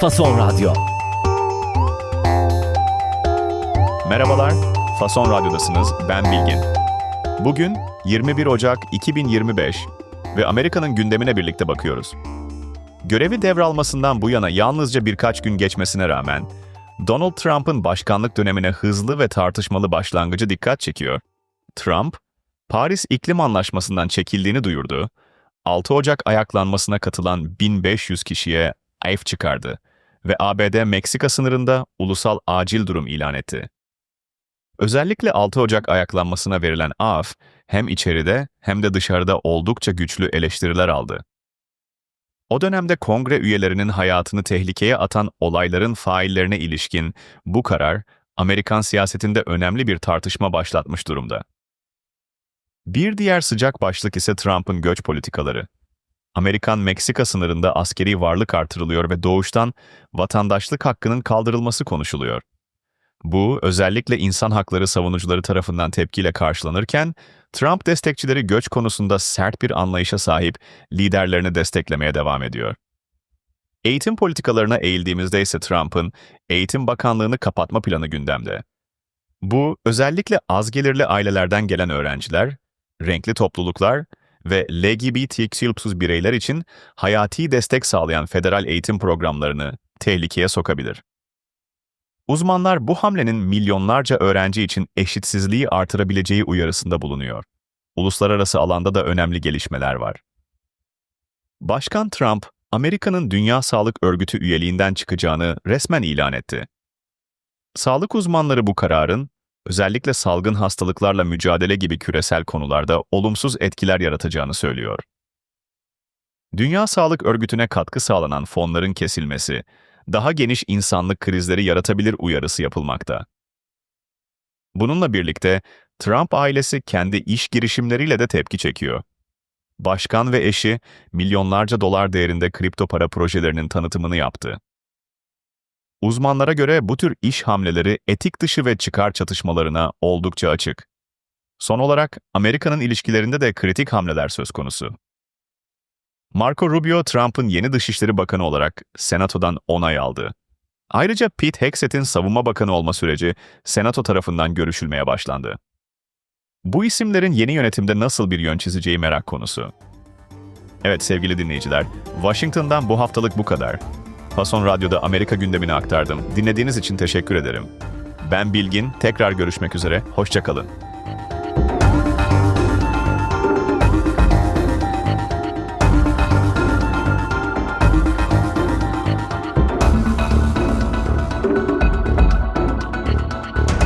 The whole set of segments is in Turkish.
Fason Radyo. Merhabalar, Fason Radyo'dasınız. Ben Bilgin. Bugün 21 Ocak 2025 ve Amerika'nın gündemine birlikte bakıyoruz. Görevi devralmasından bu yana yalnızca birkaç gün geçmesine rağmen Donald Trump'ın başkanlık dönemine hızlı ve tartışmalı başlangıcı dikkat çekiyor. Trump, Paris İklim Anlaşması'ndan çekildiğini duyurdu, 6 Ocak ayaklanmasına katılan 1500 kişiye af çıkardı ve ABD-Meksika sınırında ulusal acil durum ilan etti. Özellikle 6 Ocak ayaklanmasına verilen af, hem içeride hem de dışarıda oldukça güçlü eleştiriler aldı. O dönemde kongre üyelerinin hayatını tehlikeye atan olayların faillerine ilişkin bu karar, Amerikan siyasetinde önemli bir tartışma başlatmış durumda. Bir diğer sıcak başlık ise Trump'ın göç politikaları. Amerikan-Meksika sınırında askeri varlık artırılıyor ve doğuştan vatandaşlık hakkının kaldırılması konuşuluyor. Bu, özellikle insan hakları savunucuları tarafından tepkiyle karşılanırken, Trump destekçileri göç konusunda sert bir anlayışa sahip liderlerini desteklemeye devam ediyor. Eğitim politikalarına eğildiğimizde ise Trump'ın Eğitim Bakanlığı'nı kapatma planı gündemde. Bu, özellikle az gelirli ailelerden gelen öğrenciler, renkli topluluklar ve LGBTQ bireyler için hayati destek sağlayan federal eğitim programlarını tehlikeye sokabilir. Uzmanlar bu hamlenin milyonlarca öğrenci için eşitsizliği artırabileceği uyarısında bulunuyor. Uluslararası alanda da önemli gelişmeler var. Başkan Trump, Amerika'nın Dünya Sağlık Örgütü üyeliğinden çıkacağını resmen ilan etti. Sağlık uzmanları bu kararın, özellikle salgın hastalıklarla mücadele gibi küresel konularda olumsuz etkiler yaratacağını söylüyor. Dünya Sağlık Örgütü'ne katkı sağlanan fonların kesilmesi, daha geniş insanlık krizleri yaratabilir uyarısı yapılmakta. Bununla birlikte Trump ailesi kendi iş girişimleriyle de tepki çekiyor. Başkan ve eşi milyonlarca dolar değerinde kripto para projelerinin tanıtımını yaptı. Uzmanlara göre bu tür iş hamleleri etik dışı ve çıkar çatışmalarına oldukça açık. Son olarak Amerika'nın ilişkilerinde de kritik hamleler söz konusu. Marco Rubio, Trump'ın yeni Dışişleri Bakanı olarak Senato'dan onay aldı. Ayrıca Pete Hexet'in savunma bakanı olma süreci Senato tarafından görüşülmeye başlandı. Bu isimlerin yeni yönetimde nasıl bir yön çizeceği merak konusu. Evet sevgili dinleyiciler, Washington'dan bu haftalık bu kadar. Fason Radyo'da Amerika gündemini aktardım. Dinlediğiniz için teşekkür ederim. Ben Bilgin, tekrar görüşmek üzere, hoşçakalın.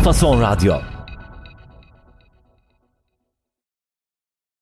Fason Radyo.